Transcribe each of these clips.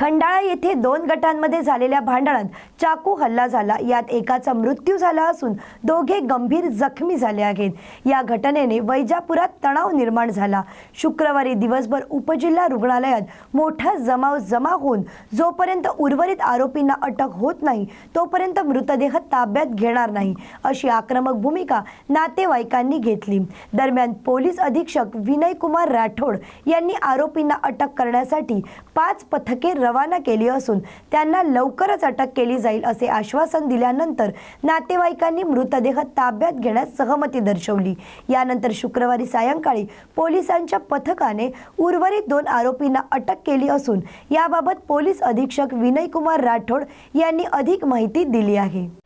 खंडाळा येथे दोन गटांमध्ये झालेल्या भांडणात चाकू हल्ला झाला. यात एकाचा मृत्यू झाला असून दोघे गंभीर जखमी झाले आहेत. या घटनेने वैजापुरात तणाव निर्माण झाला. शुक्रवारी दिवसभर उपजिल्हा रुग्णालयात मोठा जमाव जमा होऊन जोपर्यंत उर्वरित आरोपींना अटक होत नाही तोपर्यंत मृतदेह ताब्यात घेणार नाही अशी आक्रमक भूमिका नातेवाईकांनी घेतली. दरम्यान पोलीस अधीक्षक विनय कुमार राठोड यांनी आरोपींना अटक करण्यासाठी पाच पथके रवाना केली असून त्यांना लवकरच अटक केली जाईल असे आश्वासन दिल्यानंतर नातेवाईकांनी मृतदेह ताब्यात घेण्यास सहमती दर्शवली. यानंतर शुक्रवारी सायंकाळी पोलिसांच्या पथकाने उर्वरित दोन आरोपींना अटक केली असून याबाबत पोलीस अधीक्षक विनय कुमार राठोड यांनी अधिक माहिती दिली आहे.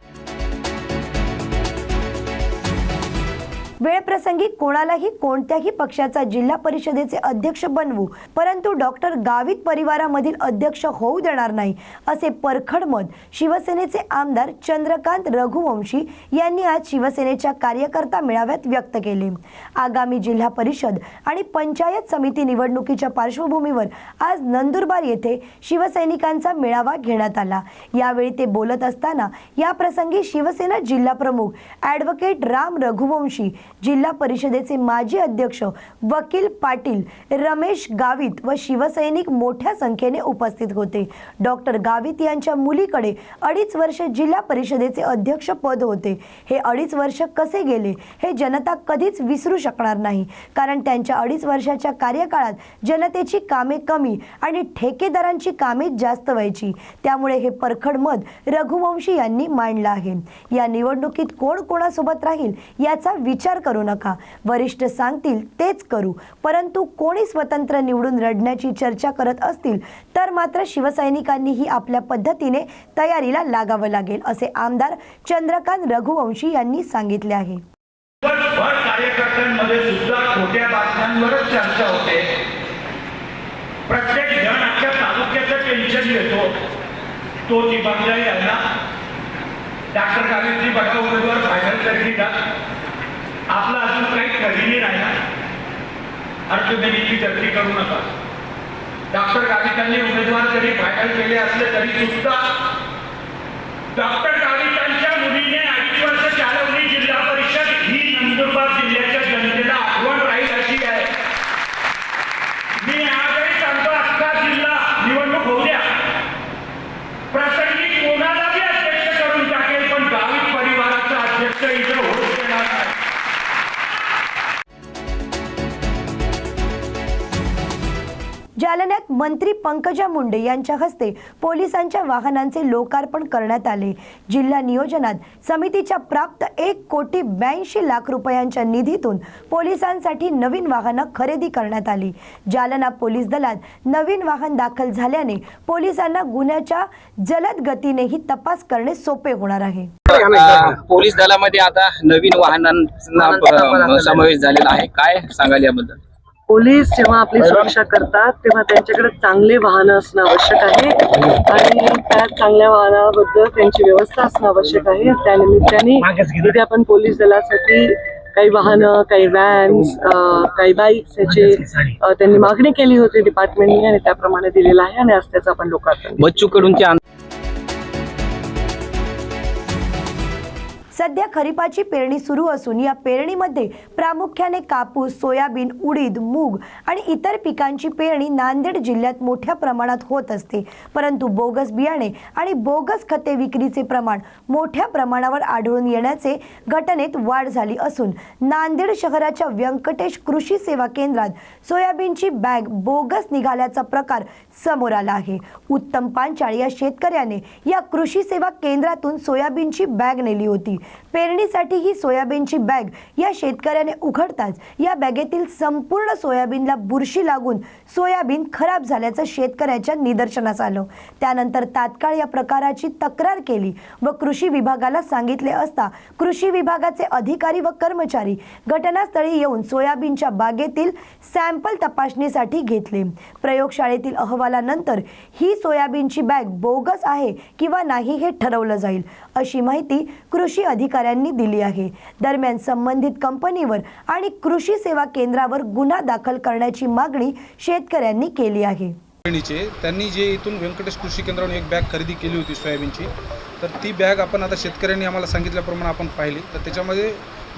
वेळप्रसंगी कोणालाही कोणत्याही पक्षाचा जिल्हा परिषदेचे अध्यक्ष बनवू परंतु डॉक्टर गावित परिवारामधील अध्यक्ष होऊ देणार नाही असे परखड मत शिवसेनेचे आमदार चंद्रकांत रघुवंशी यांनी आज शिवसेनेच्या कार्यकर्ता मेळाव्यात व्यक्त केले. आगामी जिल्हा परिषद आणि पंचायत समिती निवडणुकीच्या पार्श्वभूमीवर आज नंदुरबार येथे शिवसैनिकांचा मेळावा घेण्यात आला. यावेळी ते बोलत असताना या प्रसंगी शिवसेना जिल्हा प्रमुख ॲडव्होकेट राम रघुवंशी जिल्हा परिषदेचे माजी अध्यक्ष वकील पाटील रमेश गावित व शिवसैनिक मोठ्या संख्येने उपस्थित होते. डॉक्टर गावित यांच्या मुलीकडे अडीच वर्ष जिल्हा परिषदेचे अध्यक्ष पद होते. हे अडीच वर्ष कसे गेले हे जनता कधीच विसरू शकणार नाही. कारण त्यांच्या अडीच वर्षाच्या कार्यकाळात जनतेची कामे कमी आणि ठेकेदारांची कामे जास्त व्हायची. त्यामुळे हे परखड मत रघुवंशी यांनी मांडलं आहे. या निवडणुकीत कोण कोणासोबत राहील याचा विचार विचार करू नका. वरिष्ठ सांगतील तेच करू. परंतु कोणी स्वतंत्र निवडून रडण्याची चर्चा करत असतील तर मात्र शिवसैनिकांनीही आपल्या पद्धतीने तयारीला लागावं लागेल असे आमदार चंद्रकांत रघुवंशी यांनी सांगितले आहे. कार्यकर्त्यांमध्ये सुद्धा खोट्या बातम्यांवरच चर्चा होते. प्रत्येक जण अख्ख्या तालुक्याचं टेन्शन घेतो. तो ती बंजाई आहे डॉक्टर गांधीजी बघा उमेदवार फायनल तरी आपलं अजून काही खरेदी नाही. ना चर्ची गर्दी करू नका. डॉक्टर गावितांनी उमेदवार जरी फायनल केले असले तरी सुद्धा डॉक्टर गावितांच्या मुलीने अडीच वर्ष चालवली मंत्री पंकजा मुंडे यांच्या हस्ते पोलिसांच्या वाहनांचे लोकार्पण करण्यात आले. जिल्हा नियोजनात समितीच्या प्राप्त एक कोटी ब्याऐंशी लाख रुपयांच्या निधीतून पोलिसांसाठी नवीन वाहनं खरेदी करण्यात आली. जालना पोलीस दलात नवीन वाहन दाखल झाल्याने पोलिसांना गुन्ह्याच्या जलद गतीनेही तपास करणे सोपे होणार आहे. पोलीस दलामध्ये आता नवीन वाहनांना समावेश झालेला आहे. काय सांगाल याबद्दल? पोलीस जेव्हा आपली सुरक्षा करतात तेव्हा त्यांच्याकडे चांगले वाहनं असणं आवश्यक आहे. आणि त्या चांगल्या वाहनाबद्दल त्यांची व्यवस्था असणं आवश्यक आहे. त्या निमित्ताने इथे आपण पोलीस दलासाठी काही वाहनं काही व्हॅन्स काही बाईक्स याची त्यांनी मागणी केली होती डिपार्टमेंटने आणि त्याप्रमाणे दिलेलं आहे आणि आज त्याचं आपण लोकार्पण बच्चू कडूंचे सध्या खरीपाची पेरणी सुरू असून या पेरणीमध्ये प्रामुख्याने कापूस सोयाबीन उडीद मूग आणि इतर पिकांची पेरणी नांदेड जिल्ह्यात मोठ्या प्रमाणात होत असते. परंतु बोगस बियाणे आणि बोगस खते विक्रीचे प्रमाण मोठ्या प्रमाणावर आढळून येण्याचे घटनेत वाढ झाली असून नांदेड शहराच्या व्यंकटेश कृषी सेवा केंद्रात सोयाबीनची बॅग बोगस निघाल्याचा प्रकार समोर आला आहे. उत्तम पांचाळ या शेतकऱ्याने या कृषी सेवा केंद्रातून सोयाबीनची बॅग नेली होती. पेरणीसाठी ही सोयाबीनची बॅग या शेतकऱ्याने उघडताच या बॅगेतील संपूर्ण सोयाबीनला बुरशी लागून सोयाबीन खराब झाल्याचं शेतकऱ्याच्या निदर्शनास आलं. त्यानंतर तात्काळ या प्रकाराची तक्रार केली व कृषी विभागाला सांगितले असता कृषी विभागाचे अधिकारी व कर्मचारी घटनास्थळी येऊन सोयाबीनच्या बागेतील सॅम्पल तपासणीसाठी घेतले. प्रयोगशाळेतील अहवालानंतर ही सोयाबीनची बॅग बोगस आहे किंवा नाही हे ठरवलं जाईल अशी माहिती कृषी अधिकाऱ्यांनी दिली आहे. दरम्यान संबंधित कंपनीवर आणि कृषी सेवा केंद्रावर गुन्हा दाखल करण्याची मागणी शेतकऱ्यांनी केली आहे. त्यांनी जे इथून व्यंकटेश कृषी केंद्रावरून एक बॅग खरेदी केली होती सोयाबीनची तर ती बॅग आपण आता शेतकऱ्यांनी आम्हाला सांगितल्याप्रमाणे आपण पाहिली. तर त्याच्यामध्ये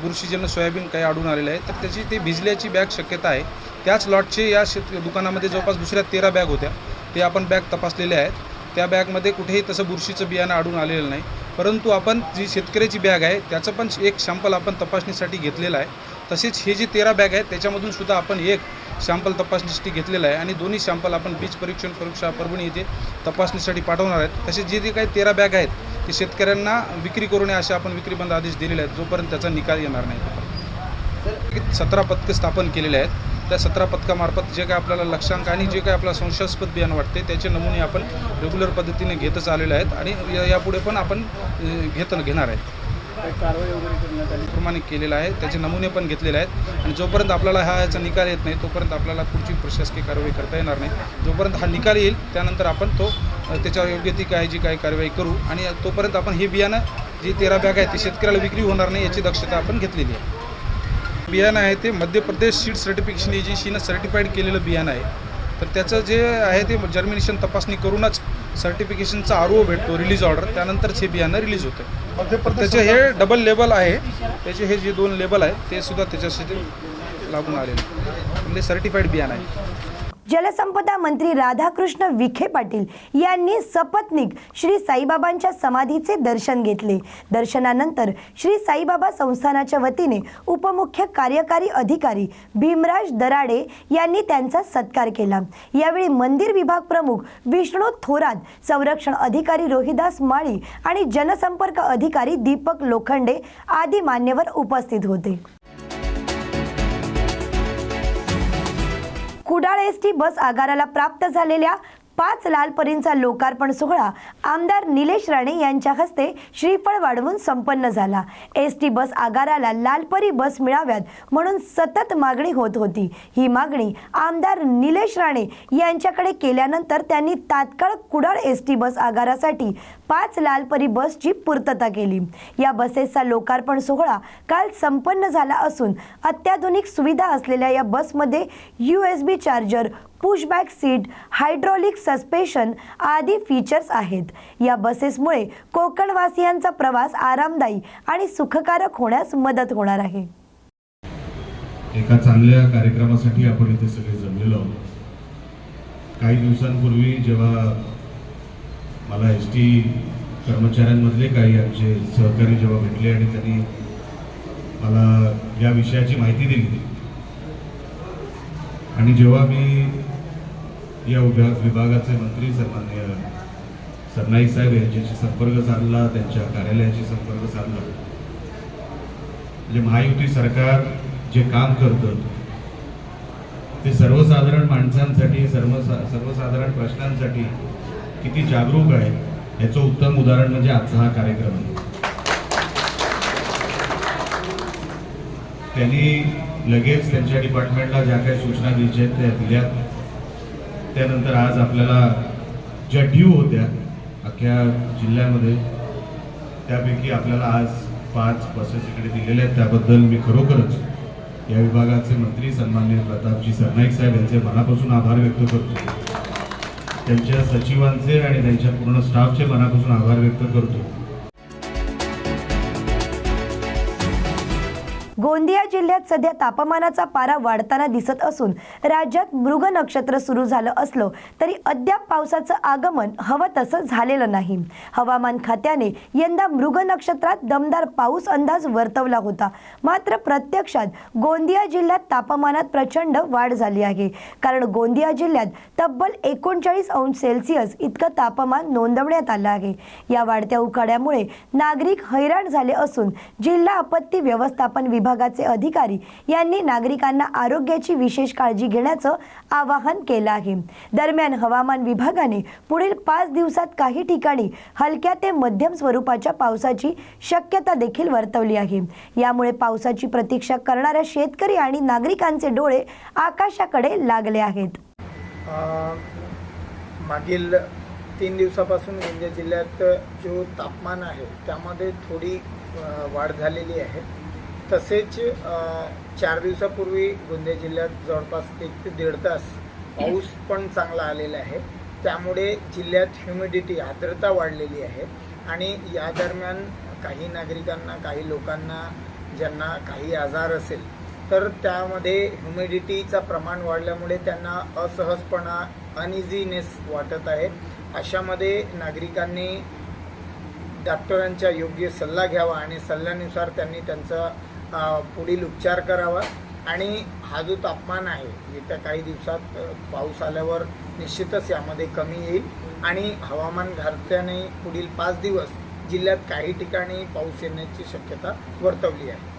बुरशीजन्य सोयाबीन काही आढळून आलेले आहे. तर त्याची ते भिजल्याची बॅग शक्यता आहे. त्याच लॉटचे या शेत दुकानामध्ये जवळपास दुसऱ्या तेरा बॅग होत्या. ते आपण बॅग तपासलेल्या आहेत. त्या बॅगमध्ये कुठेही तसं बुरशीचं बियाणं आढळून आलेलं नाही. परंतु आपण जी शेतकऱ्याची बॅग आहे त्याचं पण एक शॅम्पल आपण तपासणीसाठी घेतलेलं आहे. तसेच हे जे तेरा बॅग आहेत त्याच्यामधून सुद्धा आपण एक शॅम्पल तपासणीसाठी घेतलेलं आहे. आणि दोन्ही शॅम्पल आपण बीज परीक्षण प्रयोगशाळा परभणी येथे तपासणीसाठी पाठवणार आहेत. तसेच जे जे काही तेरा बॅग आहेत ते शेतकऱ्यांना विक्री करू नये असे आपण विक्रीबंद आदेश दिलेले आहेत. जोपर्यंत त्याचा निकाल येणार नाही. सतरा पथकं स्थापन केलेले आहेत. त्या सतरा पथकामार्फत जे काय आपल्याला लक्षांक आणि जे काय आपल्याला संशयास्पद बियाणं वाटते त्याचे नमुने आपण रेग्युलर पद्धतीने घेतच आलेले आहेत आणि या- यापुढे पण आपण घेत घेणार आहेत. प्रमाणे केलेलं आहे त्याचे नमुने पण घेतलेले आहेत. आणि जोपर्यंत आपल्याला हा याचा निकाल येत नाही तोपर्यंत आपल्याला पुढची प्रशासकीय कारवाई करता येणार नाही. जोपर्यंत हा निकाल येईल त्यानंतर आपण तो त्याच्यावर योग्य ती काय जी काही कारवाई करू आणि तोपर्यंत आपण हे बियाणं जी तेरा बॅग आहे ती शेतकऱ्याला विक्री होणार नाही याची दक्षता आपण घेतलेली आहे. बियाणं आहे ते मध्य प्रदेश सीड सर्टिफिकेशन एजन्सीनं सर्टिफाईड केलेलं बियाणं आहे. तर त्याचं जे आहे ते जर्मिनेशन तपासणी करूनच सर्टिफिकेशनचा आर ओ भेटतो रिलीज ऑर्डर त्यानंतरच हे बियाणं रिलीज होतं. त्याचे हे डबल लेबल आहे. त्याचे हे जे दोन लेबल आहे ते सुद्धा त्याच्यासाठी लागून आलेले. म्हणजे सर्टिफाईड बियाणं आहे. जलसंपदा मंत्री राधाकृष्ण विखे पाटील यांनी सपत्निक श्री साईबाबांच्या समाधीचे दर्शन घेतले. दर्शनानंतर श्री साईबाबा संस्थानाच्या वतीने उपमुख्य कार्यकारी अधिकारी भीमराज दराडे यांनी त्यांचा सत्कार केला. यावेळी मंदिर विभाग प्रमुख विष्णू थोरात संरक्षण अधिकारी रोहिदास माळी आणि जनसंपर्क अधिकारी दीपक लोखंडे आदी मान्यवर उपस्थित होते. कुडाळ एस टी बस आगाराला प्राप्त झालेल्या पाच लालपरींचा लोकार्पण सोहळा आमदार निलेश राणे यांच्या हस्ते श्रीफळ वाढवून संपन्न झाला. एस टी बस आगाराला लालपरी बस मिळाव्यात म्हणून सतत मागणी होत होती. ही मागणी आमदार निलेश राणे यांच्याकडे केल्यानंतर त्यांनी तात्काळ कुडाळ एस टी बस आगारासाठी पाच लालपरी बसची पूर्तता केली. या बसेसचा लोकार्पण सोहळा काल संपन्न झाला असून अत्याधुनिक सुविधा असलेल्या या बसमध्ये U S B charger pushback seat hydraulic suspension आदी फीचर्स आहेत. या बसेसमुळे कोकणवासियांचा प्रवास आरामदायी आणि सुखकारक होण्यास मदत होणार आहे. एका चांगल्या कार्यक्रमासाठी आपण इथे सगळे जमलेलो आहोत. काही दिवसांपूर्वी जेव्हा मला एस टी कर्मचाऱ्यांमधले काही आमचे सहकारी जेव्हा भेटले आणि त्यांनी मला या विषयाची माहिती दिली. आणि जेव्हा मी या उभ्या विभागाचे मंत्री सन्मान्य सरनाईक साहेब यांच्याशी संपर्क साधला त्यांच्या कार्यालयाशी संपर्क साधला. म्हणजे महायुती सरकार जे काम करतं ते सर्वसाधारण माणसांसाठी सर्व सर्वसाधारण प्रश्नांसाठी किती जागरूक आहे याचं उत्तम उदाहरण म्हणजे आजचा हा कार्यक्रम. आहे त्यांनी लगेच त्यांच्या डिपार्टमेंटला ज्या काही सूचना द्यायच्या आहेत त्या दिल्या त्यानंतर आज आपल्याला ज्या ड्यू होत्या अख्ख्या जिल्ह्यामध्ये त्यापैकी आपल्याला आज पाच बसेस इकडे दिलेल्या आहेत. त्याबद्दल मी खरोखरच या विभागाचे मंत्री सन्मान्य प्रतापजी सरनाईक साहेब यांचे मनापासून आभार व्यक्त करतो. त्यांच्या सचिवांचे आणि त्यांच्या पूर्ण स्टाफचे मनापासून आभार व्यक्त करतो. गोंदिया जिल्ह्यात सध्या तापमानाचा पारा वाढताना दिसत असून राज्यात मृग नक्षत्र सुरू झालं असलं तरी अद्याप पावसाचं आगमन हवं तसं झालेलं नाही. हवामान खात्याने यंदा मृग नक्षत्रात दमदार पाऊस अंदाज वर्तवला होता. मात्र प्रत्यक्षात गोंदिया जिल्ह्यात तापमानात प्रचंड वाढ झाली आहे. कारण गोंदिया जिल्ह्यात तब्बल एकोणचाळीस अंश सेल्सिअस इतकं तापमान नोंदवण्यात आलं आहे. या वाढत्या उकाड्यामुळे नागरिक हैराण झाले असून जिल्हा आपत्ती व्यवस्थापन विभागाचे अधिकारी यांनी नागरिकांना आरोग्याची विशेष काळजी घेण्याचं आवाहन केलं आहे. दरम्यान हवामान विभागाने पुढील पाच दिवसात काही ठिकाणी हलक्या ते मध्यम स्वरूपाच्या पावसाची शक्यता देखील वर्तवली आहे. यामुळे पावसाची प्रतीक्षा करणाऱ्या शेतकरी आणि नागरिकांचे डोळे आकाशाकडे लागले आहेत. मागील तीन दिवसापासून गोंदिया जिल्ह्यात जो तापमान आहे त्यामध्ये थोडी वाढ झालेली आहे. तसेच चार दिवसापूर्वी गोंदिया जिल्ह्यात जवळपास एक ते दीड तास पाऊस पण चांगला आलेला आहे. त्यामुळे जिल्ह्यात ह्युमिडिटी आर्द्रता वाढलेली आहे. आणि या दरम्यान काही नागरिकांना काही लोकांना ज्यांना काही आजार असेल तर त्यामध्ये ह्युमिडिटीचा प्रमाण वाढल्यामुळे त्यांना असहजपणा अनइझीनेस वाटत आहे. अशामध्ये नागरिकांनी डॉक्टरांचा योग्य सल्ला घ्यावा आणि सल्ल्यानुसार त्यांनी त्यांचा पुढील उपचार करावा. आणि हा जो तापमान आहे येत्या काही दिवसात पाऊस आल्यावर निश्चितच यामध्ये कमी येईल. आणि हवामान खात्याने पुढील पाच दिवस जिल्ह्यात काही ठिकाणी पाऊस येण्याची शक्यता वर्तवली आहे.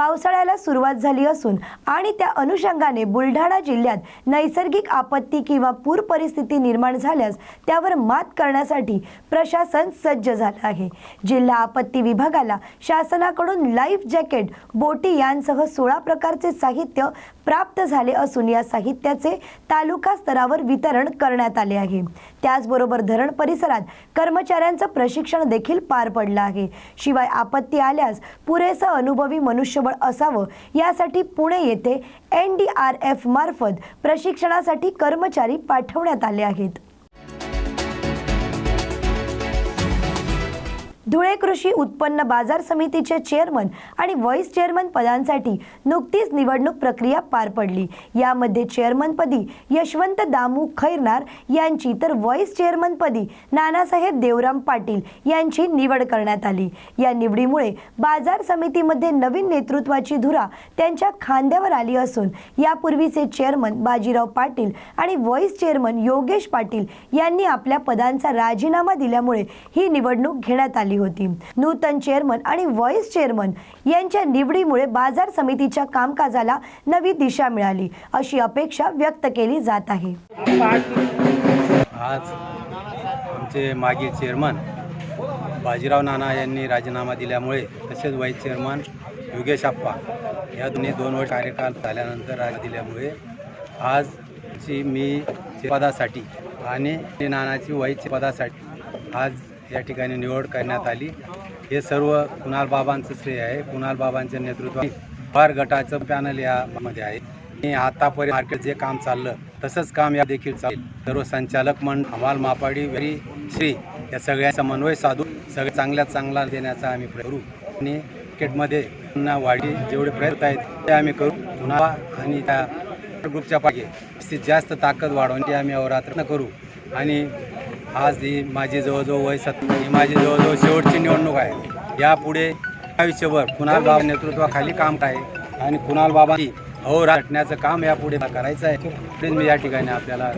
पावसाळ्याला सुरुवात झाली असून आणि त्या अनुषंगाने बुलढाणा जिल्ह्यात नैसर्गिक आपत्ती किंवा पूर परिस्थिती निर्माण झाल्यास त्यावर मात करण्यासाठी प्रशासन सज्ज झालं आहे. जिल्हा आपत्ती विभागाला शासनाकडून लाईफ जॅकेट बोटी यांसह सोळा प्रकारचे साहित्य प्राप्त झाले असून या साहित्याचे तालुका स्तरावर वितरण करण्यात आले आहे. त्याचबरोबर धरण परिसरात कर्मचाऱ्यांचं प्रशिक्षण देखील पार पडलं आहे. शिवाय आपत्ती आल्यास पुरेसं अनुभवी मनुष्यबळ असावं यासाठी पुणे येथे एन डी आर एफ मार्फत प्रशिक्षणासाठी कर्मचारी पाठवण्यात आले आहेत. धुळे कृषी उत्पन्न बाजार समितीचे चेअरमन आणि व्हाईस चेअरमन पदांसाठी नुकतीच निवडणूक प्रक्रिया पार पडली. यामध्ये चेअरमनपदी यशवंत दामू खैरनार यांची तर व्हाईस चेअरमनपदी नानासाहेब देवराम पाटील यांची निवड करण्यात आली. या निवडीमुळे बाजार समितीमध्ये नवीन नेतृत्वाची धुरा त्यांच्या खांद्यावर आली असून यापूर्वीचे चेअरमन बाजीराव पाटील आणि व्हाईस चेअरमन योगेश पाटील यांनी आपल्या पदांचा राजीनामा दिल्यामुळे ही निवडणूक घेण्यात आली होती. नूतन चेअरमन आणि व्हाईस चेअरमन यांच्या निवडीमुळे बाजार समितीच्या कामकाजाला नवी दिशा मिळाली अशी अपेक्षा व्यक्त केली जात आहे. आज आमचे मागील चेअरमन बाजीराव नाना यांनी राजीनामा दिल्यामुळे तसेच व्हाईस चेअरमन योगेश आप्पा या दोन्ही दोन वर्ष कार्यकाल झाल्यानंतर राज दिल्यामुळे आजची मी पदासाठी आणि नानाची व्हाईस पदासाठी आज या ठिकाणी निवड करण्यात आली. हे सर्व कुणाल बाबांचं श्रेय आहे. कुणाल बाबांच्या नेतृत्वात फार गटाचं पॅनल यामध्ये आहे. आणि आतापर्यंत मार्केट जे काम चाललं तसंच काम या देखील चालेल. सर्व संचालक मंडळ हमाल मापाडी वरी श्री या सगळ्या समन्वय साधू सगळ्या चांगल्यात चांगला देण्याचा आम्ही प्रयत्न करू. आणि क्रिकेटमध्ये पुन्हा वाढी जेवढे प्रयत्न आहेत ते आम्ही करू. पुन्हा आणि त्या ग्रुपच्या पाठी जास्तीत जास्त ताकद वाढवण्याची आम्ही अवरात्र करू. आणि आज ही माझी जवळजवळ वय सत ही माझी जवळजवळ शेवटची निवडणूक आहे. यापुढे आयुष्यभर कुणाल बाबा नेतृत्वाखाली काम आहे आणि कुणाल बाबांची हो राटण्याचं काम यापुढे करायचं आहे. प्लीज मी या ठिकाणी आपल्याला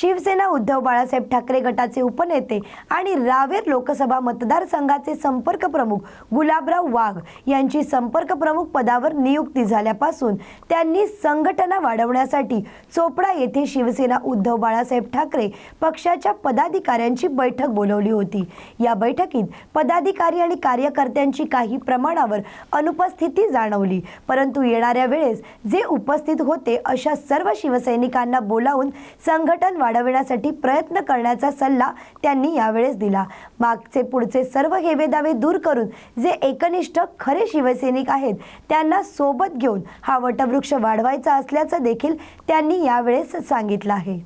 शिवसेना उद्धव बाळासाहेब ठाकरे गटाचे उपनेते आणि रावेर लोकसभा मतदारसंघाचे संपर्क प्रमुख गुलाबराव वाघ यांची संपर्क प्रमुख पदावर नियुक्ती झाल्यापासून त्यांनी संघटना वाढवण्यासाठी चोपडा येथे शिवसेना उद्धव बाळासाहेब ठाकरे पक्षाच्या पदाधिकाऱ्यांची बैठक बोलवली होती. या बैठकीत पदाधिकारी आणि कार्यकर्त्यांची काही प्रमाणावर अनुपस्थिती जाणवली. परंतु येणाऱ्या वेळेस जे उपस्थित होते अशा सर्व शिवसैनिकांना बोलावून संघटन वाढविण्यासाठी प्रयत्न करण्याचा सल्ला त्यांनी यावेळेस दिला. मागचे पुढचे सर्व हेवेदावे दूर करून जे एकनिष्ठ खरे शिवसैनिक आहेत त्यांना सोबत घेऊन हा वटवृक्ष वाढवायचा असल्याचं देखील त्यांनी यावेळेस सांगितलं आहे.